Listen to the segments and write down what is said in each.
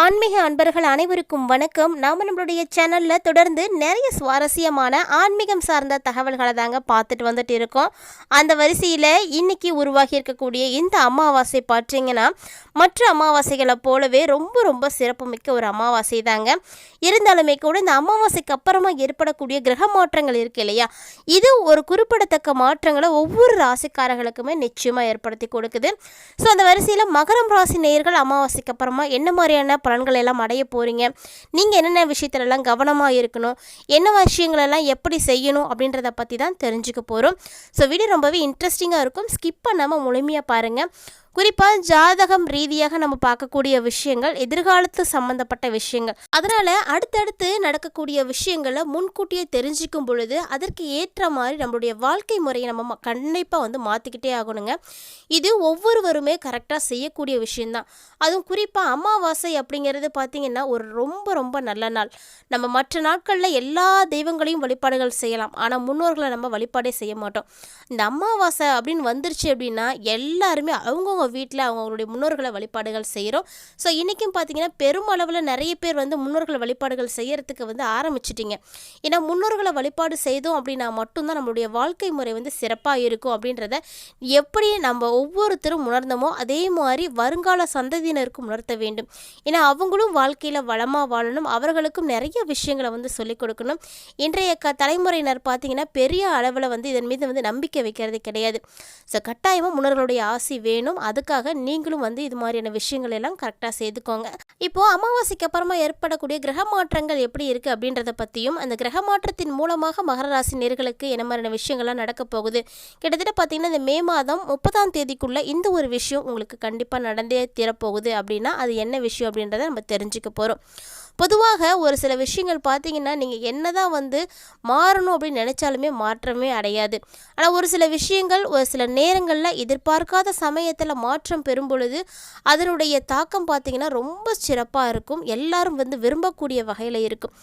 ஆன்மீக அன்பர்கள் அனைவருக்கும் வணக்கம். நாம் நம்மளுடைய சேனலில் தொடர்ந்து நிறைய சுவாரஸ்யமான ஆன்மீகம் சார்ந்த தகவல்களை தாங்க பார்த்துட்டு வந்துட்டு இருக்கோம். அந்த வரிசையில் இன்னைக்கு உருவாகி இருக்கக்கூடிய இந்த அமாவாசை பார்த்தீங்கன்னா மற்ற அமாவாசைகளை போலவே ரொம்ப ரொம்ப சிறப்புமிக்க ஒரு அமாவாசை தாங்க. இருந்தாலுமே கூட இந்த அமாவாசைக்கு அப்புறமா ஏற்படக்கூடிய கிரக மாற்றங்கள் இருக்கு இல்லையா? இது ஒரு குறிப்பிடத்தக்க மாற்றங்களை ஒவ்வொரு ராசிக்காரர்களுக்குமே நிச்சயமாக ஏற்படுத்தி கொடுக்குது. ஸோ அந்த வரிசையில் மகரம் ராசி நேயர்கள் அமாவாசைக்கு அப்புறமா என்ன மாதிரியான பலன்கள் எல்லாம் அடைய போகிறீங்க நீங்கள் என்னென்ன விஷயத்துலலாம் கவனமாக இருக்கணும்? என்ன விஷயங்களெல்லாம் எப்படி செய்யணும்? அப்படின்றத பற்றி தான் தெரிஞ்சுக்க போகிறோம் ஸோ வீடியோ ரொம்பவே இன்ட்ரெஸ்டிங்காக இருக்கும். ஸ்கிப் பண்ணாமல் முழுமையாக பாருங்கள் குறிப்பாக ஜாதகம் ரீதியாக நம்ம பார்க்கக்கூடிய விஷயங்கள் எதிர்காலத்து சம்பந்தப்பட்ட விஷயங்கள். அதனால் அடுத்தடுத்து நடக்கக்கூடிய விஷயங்களை முன்கூட்டியே தெரிஞ்சுக்கும் பொழுது அதற்கு ஏற்ற மாதிரி நம்மளுடைய வாழ்க்கை முறையை நம்ம கண்டிப்பாக வந்து மாற்றிக்கிட்டே ஆகணுங்க. இது ஒவ்வொருவருமே கரெக்டாக செய்யக்கூடிய விஷயந்தான் அதுவும் குறிப்பாக அமாவாசை அப்படிங்கிறது பார்த்திங்கன்னா ஒரு ரொம்ப ரொம்ப நல்ல நாள். நம்ம மற்ற நாட்களில் எல்லா தெய்வங்களையும் வழிபாடுகள் செய்யலாம். ஆனால் முன்னோர்களை நம்ம வழிபாடே செய்ய மாட்டோம். இந்த அமாவாசை அப்படின்னு வந்துருச்சு அப்படின்னா எல்லாருமே அவங்கவுங்க வீட்டில் அவங்களுடைய முன்னோர்களை வழிபாடுகள் செய்கிறோம் ஸோ இன்றைக்கும் பார்த்தீங்கன்னா பெருமளவில் நிறைய பேர் வந்து முன்னோர்கள் வழிபாடுகள் செய்கிறதுக்கு வந்து ஆரம்பிச்சிட்டிங்க. ஏன்னா முன்னோர்களை வழிபாடு செய்தோம் அப்படின்னா மட்டும்தான் நம்மளுடைய வாழ்க்கை முறை வந்து சிறப்பாக இருக்கும் அப்படின்றத எப்படி நம்ம ஒவ்வொருத்தரும் உணர்ந்தோமோ அதே மாதிரி வருங்கால சந்ததியினருக்கும் உணர்த்த வேண்டும். ஏன்னா அவங்களும் வாழ்க்கையில் வளமாக வாழணும். அவர்களுக்கும் நிறைய விஷயங்களை வந்து சொல்லிக் கொடுக்கணும். இன்றைய க தலைமுறையினர் பார்த்தீங்கன்னா பெரிய அளவில் வந்து இதன் மீது வந்து நம்பிக்கை வைக்கிறது கிடையாது. ஸோ கட்டாயமாக முன்னோர்களுடைய ஆசை வேணும். அது அதுக்காக நீங்களும் வந்து இது மாதிரியான விஷயங்கள் எல்லாம் கரெக்டாக செய்துக்கோங்க. இப்போது அமாவாசைக்கு அப்புறமா ஏற்படக்கூடிய கிரக மாற்றங்கள் எப்படி இருக்குது அப்படின்றத பற்றியும் அந்த கிரக மாற்றத்தின் மூலமாக மகர ராசி நேர்களுக்கு என்ன மாதிரியான விஷயங்கள்லாம் நடக்க போகுது? கிட்டத்தட்ட பார்த்தீங்கன்னா இந்த மே மாதம் முப்பதாம் தேதிக்குள்ளே இந்த ஒரு விஷயம் உங்களுக்கு கண்டிப்பாக நடந்தே தீரப்போகுது அப்படின்னா அது என்ன விஷயம் அப்படின்றத நம்ம தெரிஞ்சுக்க போகிறோம் பொதுவாக ஒரு சில விஷயங்கள் பார்த்தீங்கன்னா நீங்கள் என்ன தான் வந்து மாறணும் அப்படின்னு நினச்சாலுமே மாற்றமே அடையாது. ஆனால் ஒரு சில விஷயங்கள் ஒரு சில நேரங்களில் எதிர்பார்க்காத சமயத்தில் மாற்றம் பெறும் பொழுது அதனுடைய தாக்கம் பார்த்தீங்கன்னா ரொம்ப சிறப்பாக இருக்கும். எல்லாரும் வந்து விரும்பக்கூடிய வகையில் இருக்கும்.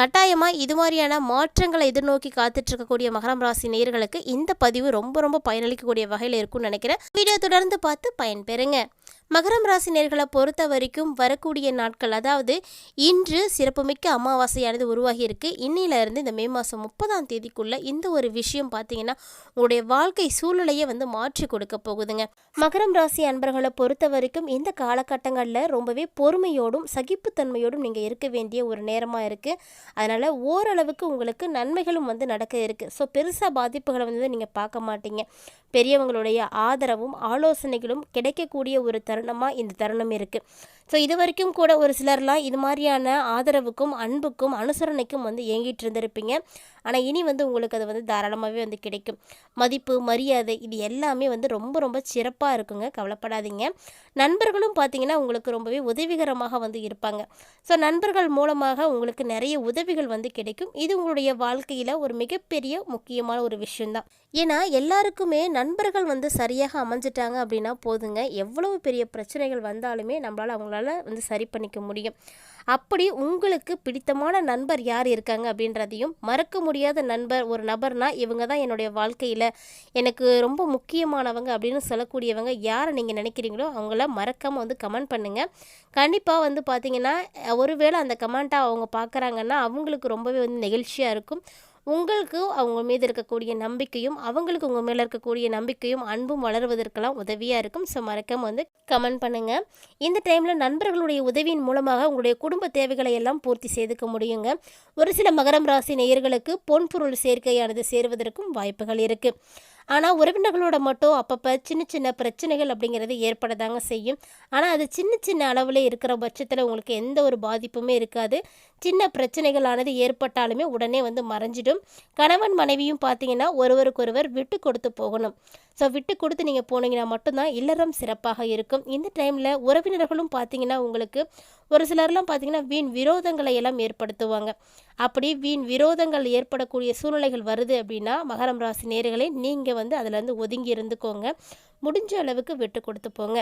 கட்டாயமாக இது மாதிரியான மாற்றங்களை எதிர்நோக்கி காத்துட்ருக்கக்கூடிய மகரம் ராசி நேர்களுக்கு இந்த பதிவு ரொம்ப ரொம்ப பயனளிக்கக்கூடிய வகையில் இருக்கும்னு நினைக்கிறேன். வீடியோ தொடர்ந்து பார்த்து பயன்பெறுங்க. மகரம் ராசி நேர்களை பொறுத்த வரைக்கும் வரக்கூடிய நாட்கள் அதாவது இன்று சிறப்புமிக்க அமாவாசையானது உருவாகி இருக்கு இன்னிலிருந்து இந்த மே மாதம் முப்பதாம் தேதிக்குள்ள இந்த ஒரு விஷயம் பார்த்தீங்கன்னா உங்களுடைய வாழ்க்கை சூழ்நிலையை வந்து மாற்றி கொடுக்க போகுதுங்க. மகரம் ராசி அன்பர்களை பொறுத்த வரைக்கும் இந்த காலகட்டங்களில் ரொம்பவே பொறுமையோடும் சகிப்புத்தன்மையோடும் நீங்கள் இருக்க வேண்டிய ஒரு நேரமாக இருக்குது அதனால் ஓரளவுக்கு உங்களுக்கு நன்மைகளும் வந்து நடக்க இருக்குது ஸோ பெருசாக பாதிப்புகளை வந்து நீங்கள் பார்க்க மாட்டீங்க. பெரியவங்களுடைய ஆதரவும் ஆலோசனைகளும் கிடைக்கக்கூடிய ஒரு தருணமாக இந்த தருணம் இருக்குது ஸோ இது வரைக்கும் கூட ஒரு சிலர்லாம் இது மாதிரியான ஆதரவுக்கும் அன்புக்கும் அனுசரணைக்கும் வந்து ஏங்கிட்டு இருந்திருப்பீங்க ஆனால் இனி வந்து உங்களுக்கு அது வந்து தாராளமாகவே வந்து கிடைக்கும். மதிப்பு மரியாதை இது எல்லாமே வந்து ரொம்ப ரொம்ப சிறப்பாக இருக்குங்க. கவலைப்படாதீங்க. நண்பர்களும் பார்த்தீங்கன்னா உங்களுக்கு ரொம்பவே உதவிகரமாக வந்து இருப்பாங்க. ஸோ நண்பர்கள் மூலமாக உங்களுக்கு நிறைய உதவிகள் வந்து கிடைக்கும். இது உங்களுடைய வாழ்க்கையில் ஒரு மிகப்பெரிய முக்கியமான ஒரு விஷயம்தான். ஏன்னா எல்லாருக்குமே நண்பர்கள் வந்து சரியாக அமைஞ்சிட்டாங்க அப்படின்னா போதுங்க. எவ்வளவு பெரிய பிரச்சனைகள் வந்தாலுமே நம்மளால் உங்களால் வந்து சரி பண்ணிக்க முடியும். அப்படி உங்களுக்கு பிடித்தமான நண்பர் யார் இருக்காங்க அப்படின்றதையும் மறக்க முடியாத நண்பர் ஒரு நபர்னா இவங்க தான் என்னுடைய வாழ்க்கையில் எனக்கு ரொம்ப முக்கியமானவங்க அப்படின்னு சொல்லக்கூடியவங்க யாரை நீங்கள் நினைக்கிறீங்களோ அவங்கள மறக்காமல் வந்து கமெண்ட் பண்ணுங்கள் கண்டிப்பாக வந்து பார்த்திங்கன்னா ஒருவேளை அந்த கமெண்ட்டாக அவங்க பார்க்குறாங்கன்னா அவங்களுக்கு ரொம்பவே வந்து நெகிழ்ச்சியாக இருக்கும். உங்களுக்கு அவங்க மீது இருக்கக்கூடிய நம்பிக்கையும் அவங்களுக்கு உங்கள் மேலே இருக்கக்கூடிய நம்பிக்கையும் அன்பும் வளருவதற்கெல்லாம் உதவியாக இருக்கும். ஸோ மறக்காமல் வந்து கமெண்ட் பண்ணுங்கள் இந்த டைமில் நண்பர்களுடைய உதவியின் மூலமாக உங்களுடைய குடும்ப தேவைகளை எல்லாம் பூர்த்தி செய்துக்க முடியுங்க. ஒரு சில மகரம் ராசி நேயர்களுக்கு பொன்பொருள் சேர்க்கையானது சேருவதற்கும் வாய்ப்புகள் இருக்குது ஆனால் உறவினர்களோட மட்டும் அப்பப்போ சின்ன சின்ன பிரச்சனைகள் அப்படிங்கிறது ஏற்பட தாங்க செய்யும். ஆனால் அது சின்ன சின்ன அளவில் இருக்கிற பட்சத்தில் உங்களுக்கு எந்த ஒரு பாதிப்புமே இருக்காது. சின்ன பிரச்சனைகளானது ஏற்பட்டாலுமே உடனே வந்து மறைஞ்சிடும். கணவன் மனைவியும் பார்த்தீங்கன்னா ஒருவருக்கொருவர் விட்டு கொடுத்து போகணும். ஸோ விட்டு கொடுத்து நீங்கள் போனீங்கன்னா மட்டும்தான் இல்லறம் சிறப்பாக இருக்கும். இந்த டைமில் உறவினர்களும் பார்த்தீங்கன்னா உங்களுக்கு ஒரு சிலர்லாம் பார்த்தீங்கன்னா வீண் விரோதங்களை எல்லாம் ஏற்படுத்துவாங்க. அப்படி வீண் விரோதங்கள் ஏற்படக்கூடிய சூழ்நிலைகள் வருது அப்படின்னா மகரம் ராசி நேர்களை நீங்கள் வந்து அதுலேருந்து ஒதுங்கி இருந்துக்கோங்க. முடிஞ்ச அளவுக்கு விட்டு கொடுத்து போங்க.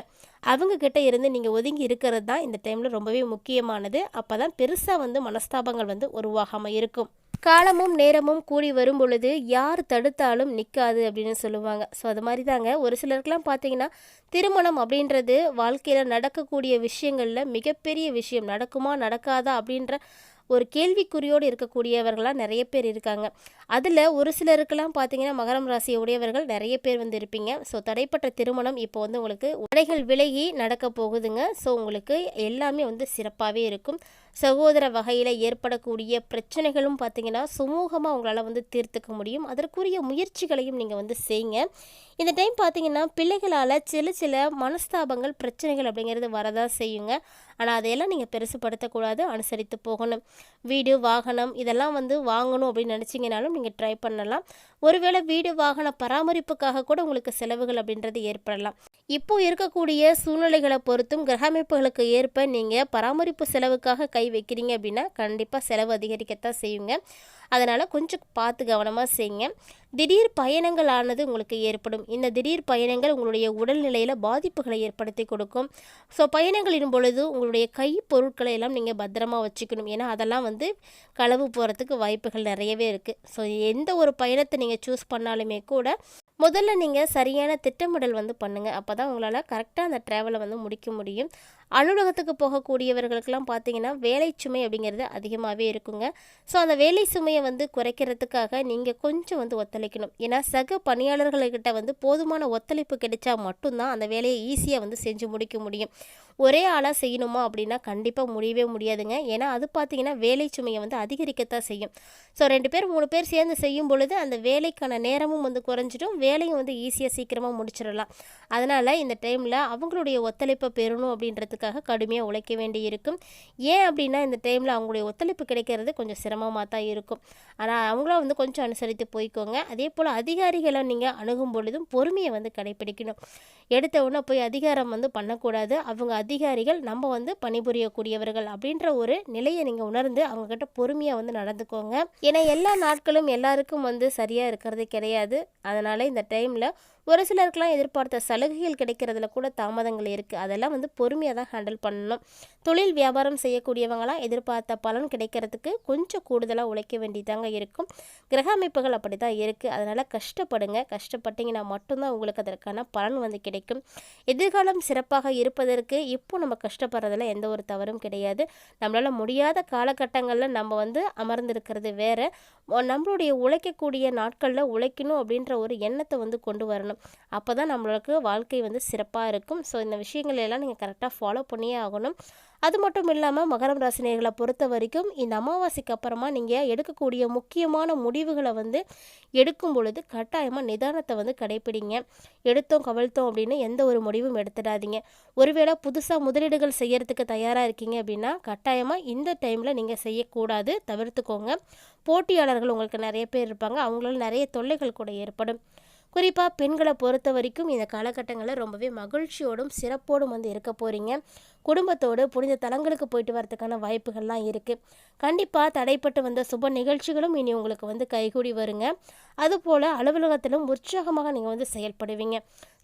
அவங்கக்கிட்ட இருந்து நீங்கள் ஒதுங்கி இருக்கிறது தான் இந்த டைமில் ரொம்பவே முக்கியமானது. அப்போ தான் பெருசாக வந்து மனஸ்தாபங்கள் வந்து உருவாகாமல் இருக்கும். காலமும் நேரமும் கூடி வரும் பொழுது யார் தடுத்தாலும் நிற்காது அப்படின்னு சொல்லுவாங்க. ஸோ அது மாதிரி தாங்க ஒரு சிலருக்குலாம் பார்த்தீங்கன்னா திருமணம் அப்படின்றது வாழ்க்கையில் நடக்கக்கூடிய விஷயங்களில் மிகப்பெரிய விஷயம். நடக்குமா நடக்காதா அப்படின்ற ஒரு கேள்விக்குறியோடு இருக்கக்கூடியவர்களாக நிறைய பேர் இருக்காங்க. அதில் ஒரு சிலருக்கெல்லாம் பார்த்தீங்கன்னா மகரம் ராசியை உடையவர்கள் நிறைய பேர் வந்து இருப்பீங்க. ஸோ தடைப்பட்ட திருமணம் இப்போ வந்து உங்களுக்கு உடைகள் விலகி நடக்க போகுதுங்க. ஸோ உங்களுக்கு எல்லாமே வந்து சிறப்பாகவே இருக்கும். சகோதர வகையில் ஏற்படக்கூடிய பிரச்சனைகளும் பார்த்தீங்கன்னா சுமூகமாக உங்களால் வந்து தீர்த்துக்க முடியும். அதற்குரிய முயற்சிகளையும் நீங்கள் வந்து செய்யுங்க இந்த டைம் பார்த்தீங்கன்னா பிள்ளைகளால் சில சில மனஸ்தாபங்கள் பிரச்சனைகள் அப்படிங்கிறது வரதான் செய்யுங்க. ஆனால் அதையெல்லாம் நீங்கள் பெருசுப்படுத்தக்கூடாது அனுசரித்து போகணும். வீடு வாகனம் இதெல்லாம் வந்து வாங்கணும் அப்படின்னு நினச்சிங்கனாலும் நீங்கள் ட்ரை பண்ணலாம். ஒருவேளை வீடு வாகன பராமரிப்புக்காக கூட உங்களுக்கு செலவுகள் அப்படின்றது ஏற்படலாம். இப்போது இருக்கக்கூடிய சூழ்நிலைகளை பொறுத்தும் கிரகமைப்புகளுக்கு ஏற்ப நீங்கள் பராமரிப்பு செலவுக்காக கை வைக்கிறீங்க அப்படின்னா கண்டிப்பாக செலவு அதிகரிக்கத்தான் செய்யுங்க. அதனால் கொஞ்சம் பார்த்து கவனமாக செய்யுங்க. திடீர் பயணங்கள் ஆனது உங்களுக்கு ஏற்படும். இந்த திடீர் பயணங்கள் உங்களுடைய உடல்நிலையில் பாதிப்புகளை ஏற்படுத்தி கொடுக்கும். ஸோ பயணங்களின் பொழுது உங்களுடைய கை பொருட்களை எல்லாம் நீங்கள் பத்திரமா வச்சுக்கணும். ஏன்னா அதெல்லாம் வந்து களவு போகிறதுக்கு வாய்ப்புகள் நிறையவே இருக்குது ஸோ எந்த ஒரு பயணத்தை நீங்கள் சூஸ் பண்ணாலுமே கூட முதல்ல நீங்கள் சரியான திட்டமிடல் வந்து பண்ணுங்கள் அப்போ தான் உங்களால் கரெக்டாக அந்த ட்ராவலை வந்து முடிக்க முடியும். அலுவலகத்துக்கு போகக்கூடியவர்களுக்கெல்லாம் பார்த்தீங்கன்னா வேலை சுமை அப்படிங்கிறது அதிகமாகவே இருக்குங்க. ஸோ அந்த வேலை சுமையை வந்து குறைக்கிறதுக்காக நீங்கள் கொஞ்சம் வந்து ஒத்துழைக்கணும். ஏன்னா சக பணியாளர்கள்கிட்ட வந்து போதுமான ஒத்துழைப்பு கிடைச்சா மட்டும்தான் அந்த வேலையை ஈஸியாக வந்து செஞ்சு முடிக்க முடியும். ஒரே ஆளாக செய்யணுமா அப்படின்னா கண்டிப்பாக முடியவே முடியாதுங்க. ஏன்னா அது பார்த்தீங்கன்னா வேலை சுமையை வந்து அதிகரிக்கத்தான் செய்யும். ஸோ ரெண்டு பேர் மூணு பேர் சேர்ந்து செய்யும் பொழுது அந்த வேலைக்கான நேரமும் வந்து குறைஞ்சிடும். வேலையும் வந்து ஈஸியாக சீக்கிரமாக முடிச்சிடலாம். அதனால் இந்த டைமில் அவங்களுடைய ஒத்துழைப்பை பெறணும் அப்படின்றதுக்காக கடுமையாக உழைக்க வேண்டி இருக்கும் ஏன் அப்படின்னா இந்த டைமில் அவங்களுடைய ஒத்துழைப்பு கிடைக்கிறது கொஞ்சம் சிரமமாக தான் இருக்கும். ஆனால் அவங்கள வந்து கொஞ்சம் அனுசரித்து போய்க்கோங்க. அதே போல் அதிகாரிகளை நீங்கள் அணுகும் பொழுதும் பொறுமையை வந்து கடைப்பிடிக்கணும். எடுத்த உடனே போய் அதிகாரம் வந்து பண்ணக்கூடாது. அவங்க அதிகாரிகள் நம்ம வந்து பணிபுரியக்கூடியவர்கள் அப்படின்ற ஒரு நிலையை நீங்கள் உணர்ந்து அவங்கக்கிட்ட பொறுமையாக வந்து நடந்துக்கோங்க. ஏன்னா எல்லா நாட்களும் எல்லாருக்கும் வந்து சரியாக இருக்கிறது கிடையாது. அதனால் இந்த டைமில் ஒரு சிலருக்கெல்லாம் எதிர்பார்த்த சலுகைகள் கிடைக்கிறதுல கூட தாமதங்கள் இருக்குது அதெல்லாம் வந்து பொறுமையாக தான் ஹேண்டில் பண்ணணும். தொழில் வியாபாரம் செய்யக்கூடியவங்களாம் எதிர்பார்த்த பலன் கிடைக்கிறதுக்கு கொஞ்சம் கூடுதலாக உழைக்க வேண்டியதாங்க இருக்கும். கிரக அமைப்புகள் அப்படி தான் இருக்குது அதனால் கஷ்டப்படுங்க. கஷ்டப்பட்டீங்கன்னா மட்டும்தான் உங்களுக்கு அதற்கான பலன் வந்து கிடைக்கும். எதிர்காலம் சிறப்பாக இருப்பதற்கு இப்போ நம்ம கஷ்டப்படுறதுல எந்த ஒரு தவறும் கிடையாது. நம்மளால் முடியாத காலகட்டங்களில் நம்ம வந்து அமர்ந்திருக்கிறது வேறு. நம்மளுடைய உழைக்கக்கூடிய நாட்களில் உழைக்கணும் அப்படின்ற ஒரு எண்ணத்தை வந்து கொண்டு வரணும். அப்போ தான் நம்மளுக்கு வாழ்க்கை வந்து சிறப்பாக இருக்கும். ஸோ இந்த விஷயங்கள் எல்லாம் நீங்கள் கரெக்டாக ஃபாலோ பண்ணியே ஆகணும். அது மட்டும் இல்லாமல் மகரம் ராசினியர்களை பொறுத்த வரைக்கும் இந்த அமாவாசைக்கு அப்புறமா நீங்கள் எடுக்கக்கூடிய முக்கியமான முடிவுகளை வந்து எடுக்கும் பொழுது கட்டாயமாக நிதானத்தை வந்து கடைப்பிடிங்க. எடுத்தோம் கவிழ்த்தோம் அப்படின்னு எந்த ஒரு முடிவும் எடுத்துடாதீங்க. ஒருவேளை புதுசாக முதலீடுகள் செய்யறதுக்கு தயாராக இருக்கீங்க அப்படின்னா கட்டாயமாக இந்த டைமில் நீங்கள் செய்யக்கூடாது. தவிர்த்துக்கோங்க. போட்டியாளர்கள் உங்களுக்கு நிறைய பேர் இருப்பாங்க. அவங்களால நிறைய தொல்லைகள் கூட ஏற்படும். குறிப்பாக பெண்களை பொறுத்த வரைக்கும் இந்த காலகட்டங்களில் ரொம்பவே மகிழ்ச்சியோடும் சிறப்போடும் வந்து இருக்க போகிறீங்க குடும்பத்தோடு புனித தலங்களுக்கு போயிட்டு வரதுக்கான வாய்ப்புகள்லாம் இருக்குது கண்டிப்பாக தடைப்பட்டு வந்த சுப நிகழ்ச்சிகளும் இனி உங்களுக்கு வந்து கைகூடி வருங்க. அதுபோல் அலுவலகத்திலும் உற்சாகமாக நீங்கள் வந்து செயல்படுவீங்க.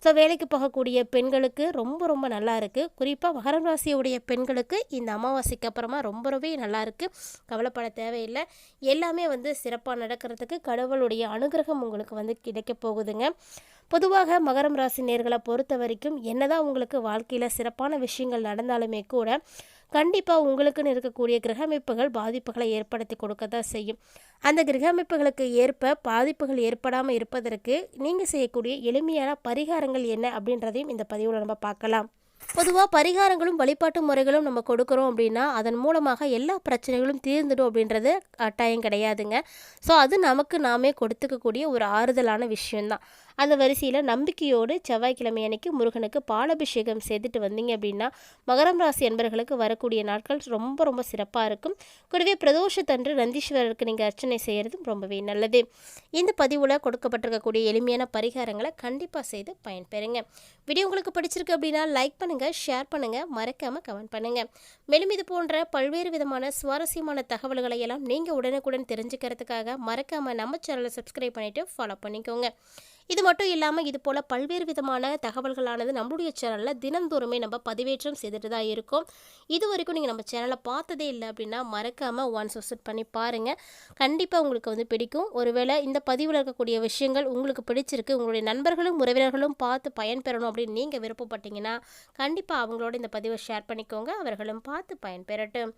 ஸோ வேலைக்கு போகக்கூடிய பெண்களுக்கு ரொம்ப ரொம்ப நல்லா இருக்குது குறிப்பாக மகரம் ராசியுடைய பெண்களுக்கு இந்த அமாவாசைக்கு அப்புறமா ரொம்ப ரொம்பவே நல்லா இருக்குது கவலைப்பட தேவையில்லை. எல்லாமே வந்து சிறப்பாக நடக்கிறதுக்கு கடவுளுடைய அனுகிரகம் உங்களுக்கு வந்து கிடைக்க போகுதுங்க. பொதுவாக மகரம் ராசி நேர்களை பொறுத்த வரைக்கும் என்னதான் உங்களுக்கு வாழ்க்கையில் சிறப்பான விஷயங்கள் நடந்தாலுமே கூட கண்டிப்பாக உங்களுக்குன்னு இருக்கக்கூடிய கிரகமைப்புகள் பாதிப்புகளை ஏற்படுத்தி கொடுக்க தான் செய்யும். அந்த கிரகமைப்புகளுக்கு ஏற்ப பாதிப்புகள் ஏற்படாமல் இருப்பதற்கு நீங்கள் செய்யக்கூடிய எளிமையான பரிகாரங்கள் என்ன அப்படின்றதையும் இந்த பதிவில் நம்ம பார்க்கலாம். பொதுவாக பரிகாரங்களும் வழிபாட்டு முறைகளும் நம்ம கொடுக்குறோம் அப்படின்னா அதன் மூலமாக எல்லா பிரச்சனைகளும் தீர்ந்துடும் அப்படின்றது கட்டாயம் கிடையாதுங்க. ஸோ அது நமக்கு நாமே கொடுத்துக்கக்கூடிய ஒரு ஆறுதலான விஷயம்தான். அந்த வரிசையில் நம்பிக்கையோடு செவ்வாய்க்கிழமை அன்னைக்கு முருகனுக்கு பாலபிஷேகம் செய்துட்டு வந்தீங்க அப்படின்னா மகரம் ராசி என்பர்களுக்கு வரக்கூடிய நாட்கள் ரொம்ப ரொம்ப சிறப்பாக இருக்கும். கூடவே பிரதோஷத்தன்று நந்தீஸ்வரருக்கு நீங்கள் அர்ச்சனை செய்கிறதும் ரொம்பவே நல்லது. இந்த பதிவில் கொடுக்கப்பட்டிருக்கக்கூடிய எளிமையான பரிகாரங்களை கண்டிப்பாக செய்து பயன்பெறுங்க. வீடியோ உங்களுக்கு பிடிச்சிருக்கு அப்படின்னா லைக் பண்ணுங்கள் ஷேர் பண்ணுங்கள் மறக்காமல் கமெண்ட் பண்ணுங்கள் மேலும் இது போன்ற பல்வேறு விதமான சுவாரஸ்யமான தகவல்களை எல்லாம் நீங்கள் உடனுக்குடன் தெரிஞ்சுக்கிறதுக்காக மறக்காமல் நம்ம சேனலை சப்ஸ்கிரைப் பண்ணிவிட்டு ஃபாலோ பண்ணிக்கோங்க. இது மட்டும் இல்லாமல் இது போல் பல்வேறு விதமான தகவல்களானது நம்மளுடைய சேனலில் தினந்தோறுமே நம்ம பதிவேற்றம் செய்துட்டு தான் இருக்கோம். இது வரைக்கும் நீங்கள் நம்ம சேனலை பார்த்ததே இல்லை அப்படின்னா மறக்காமல் ஒன்ஸ் விசிட் பண்ணி பாருங்கள் கண்டிப்பாக உங்களுக்கு வந்து பிடிக்கும். ஒருவேளை இந்த பதிவில் இருக்கக்கூடிய விஷயங்கள் உங்களுக்கு பிடிச்சிருக்கு உங்களுடைய நண்பர்களும் உறவினர்களும் பார்த்து பயன்பெறணும் அப்படின்னு நீங்கள் விருப்பப்பட்டீங்கன்னா கண்டிப்பாக அவங்களோட இந்த பதிவை ஷேர் பண்ணிக்கோங்க. அவர்களும் பார்த்து பயன்பெறட்டும்.